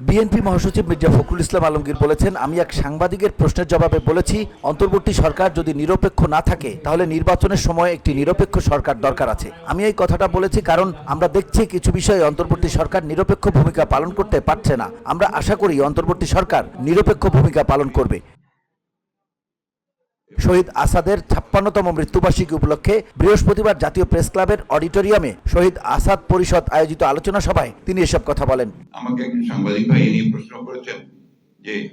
BNP মহাসচিব মির্জা ফখরুল ইসলাম আলমগীর বলেছেন, আমি এক সাংবাদিকের প্রশ্নের জবাবে বলেছি, অন্তর্বর্তী সরকার যদি নিরপেক্ষ না থাকে, তাহলে নির্বাচনের সময় একটি নিরপেক্ষ সরকার দরকার আছে। আমি এই কথাটা বলেছি কারণ আমরা দেখছি কিছু বিষয়ে অন্তর্বর্তী সরকার নিরপেক্ষ ভূমিকা পালন করতে পারছে না। আমরা আশা করি অন্তর্বর্তী সরকার নিরপেক্ষ ভূমিকা পালন করবে। শহীদ আসাদের ছাপ্পান্নতম মৃত্যুবার্ষিকী উপলক্ষে বৃহস্পতিবার জাতীয় প্রেস ক্লাবের অডিটোরিয়ামে শহীদ আসাদ পরিষদ আয়োজিত আলোচনা সভায় তিনি এসব কথা বলেন। আমাকে একজন সাংবাদিক ভাই নিয়ে প্রশ্ন করেছেন যে,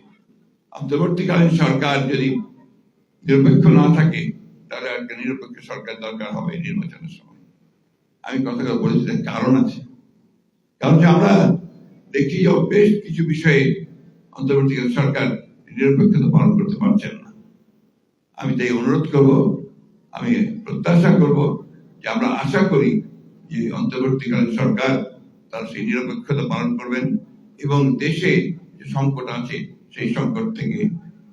অন্তর্বর্তীকালীন সরকার যদি নিরপেক্ষ না থাকে, তাহলে একটা নিরপেক্ষ সরকার দরকার হবে নির্বাচনের সময়। আমি কথাটা বলেছি কারণ আছে। কারণ যে আমরা দেখি বেশ কিছু বিষয়ে অন্তর্বর্তীকালীন সরকার নিরপেক্ষতা পালন করতে পারছেন না। আমি তাই অনুরোধ করব, আমি প্রত্যাশা করব যে আমরা আশা করি যে অন্তর্বর্তীকালীন সরকার তার সেই নিরপেক্ষতা পালন করবেন এবং দেশে যে সংকট আছে, সেই সংকট থেকে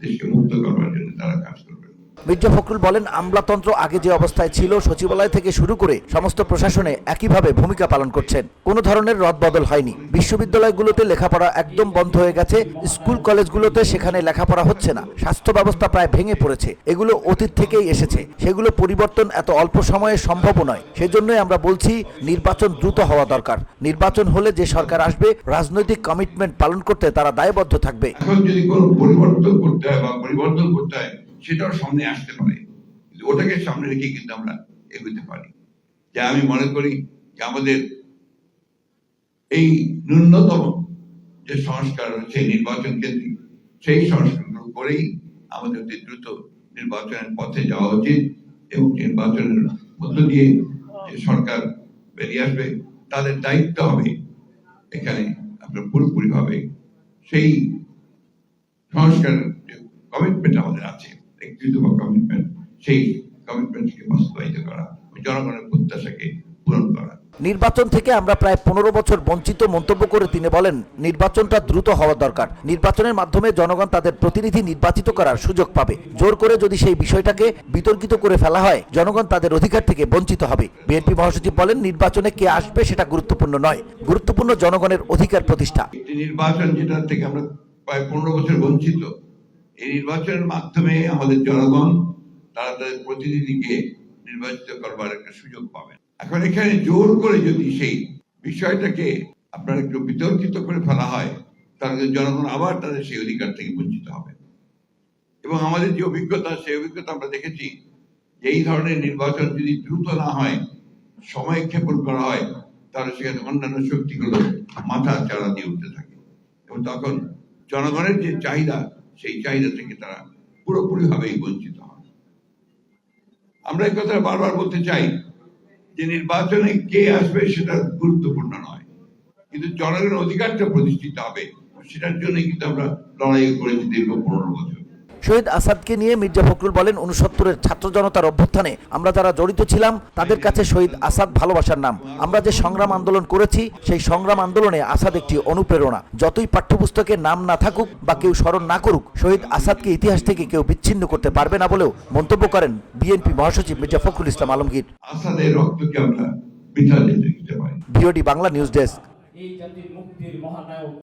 দেশকে মুক্ত করবার জন্য তারা কাজ করবেন মির্জা ফখরুল বলেন, আমলাতন্ত্র আগে যে অবস্থায় ছিল, সচিবালয় থেকে শুরু করে সমস্ত প্রশাসনে একইভাবে ভূমিকা পালন করছেন। কোনো ধরনের রদবদল হয়নি। বিশ্ববিদ্যালয়গুলোতে লেখাপড়া একদম বন্ধ হয়ে গেছে, স্কুল কলেজগুলোতে সেখানে লেখাপড়া হচ্ছে না। স্বাস্থ্য ব্যবস্থা প্রায় ভেঙে পড়েছে। এগুলো অতীত থেকেই এসেছে। সেগুলো পরিবর্তন এত অল্প সময়ে সম্ভব নয়। সেজন্যই আমরা বলছি, নির্বাচন দ্রুত হওয়া দরকার। নির্বাচন হলে যে সরকার আসবে, রাজনৈতিক কমিটমেন্ট পালন করতে তারা দায়বদ্ধ থাকবে। এখন যদি কোনো পরিবর্তন করতে হয় বা পরিবর্তন করতে হয় সেটাও সামনে আসতে পারে। ওটাকে সামনে রেখে কিন্তু আমরা এগোতে পারি। যা আমি মনে করি যে আমাদের এই ন্যূনতম যে সংস্কার রয়েছে নির্বাচন কেন্দ্রিক সেই সংস্কারগুলো করেই আমাদের অতি দ্রুত নির্বাচনের পথে যাওয়া উচিত এবং নির্বাচনের মধ্য দিয়ে যে সরকার বেরিয়ে আসবে, তাদের দায়িত্ব হবে এখানে আপনার পুরোপুরি ভাবে সেই সংস্কার কমিটমেন্ট আমাদের আছে। ব্যক্তিগত কমিটমেন্ট সেই কমিটমেন্টকে বাস্তবায়িত করা জনগণের প্রত্যাশাকে পূরণ করা। নির্বাচন থেকে আমরা প্রায় পনেরো বছর বঞ্চিত মন্তব্য করে তিনি বলেন নির্বাচনটা দ্রুত হওয়া দরকার। নির্বাচনের মাধ্যমে জনগণ তাদের প্রতিনিধি নির্বাচিত করার সুযোগ পাবে। জোর করে যদি সেই বিষয়টাকে বিতর্কিত করে ফেলা হয় জনগণ তাদের অধিকার থেকে বঞ্চিত হবে। বিএনপি মহাসচিব বলেন নির্বাচনে কে আসবে সেটা গুরুত্বপূর্ণ নয়। গুরুত্বপূর্ণ জনগণের অধিকার প্রতিষ্ঠা। নির্বাচন যেটা থেকে আমরা প্রায় পনেরো বছর বঞ্চিত এই নির্বাচনের মাধ্যমে আমাদের জনগণ, তারা তাদের প্রতিনিধিকে নির্বাচিত করবার একটা সুযোগ পাবেন। এখন এখানে জোর করে যদি সেই বিষয়টাকে আপনার একটু বিতর্কিত করে ফেলা হয়, তাহলে জনগণ আবার তাদের সেই অধিকার থেকে বঞ্চিত হবে। এবং আমাদের যে অভিজ্ঞতা, সেই অভিজ্ঞতা আমরা দেখেছি যে এই ধরনের নির্বাচন যদি দ্রুত না হয়, সময় ক্ষেপণ করা হয়, তাহলে সেখানে অন্যান্য শক্তিগুলো মাথা চাড়া দিয়ে উঠতে থাকে। এবং তখন জনগণের যে চাহিদা সেই চাহিদা থেকে তারা পুরোপুরি ভাবেই বঞ্চিত হয় আমরা এই কথা বারবার বলতে চাই যে নির্বাচনে কে আসবে সেটা গুরুত্বপূর্ণ নয়। কিন্তু জনগণের অধিকারটা প্রতিষ্ঠিত হবে, সেটার জন্য কিন্তু আমরা লড়াই করেছি দীর্ঘ পনেরো বছর। শহীদ আসাদকে নিয়ে মির্জা ফখরুল বলেন উনসত্তরের ছাত্র জনতার অভ্যুত্থানে আমরা যারা জড়িত ছিলাম তাদের কাছে শহীদ আসাদ ভালোবাসার নাম। আমরা যে সংগ্রাম আন্দোলন করেছি সেই সংগ্রাম আন্দোলনে আসাদ একটি অনুপ্রেরণা। যতই পাঠ্যপুস্তকে নাম না থাকুক বা কেউ স্মরণ না করুক শহীদ আসাদকে ইতিহাস থেকে কেউ বিচ্ছিন্ন করতে পারবে না বলেও মন্তব্য করেন বিএনপি মহাসচিব মির্জা ফখরুল ইসলাম আলমগীর। আসাদের রক্তকে আমরা পারি ভিওডি বাংলা নিউজ ডেস্ক। এই জাতির মুক্তির মহানায়ক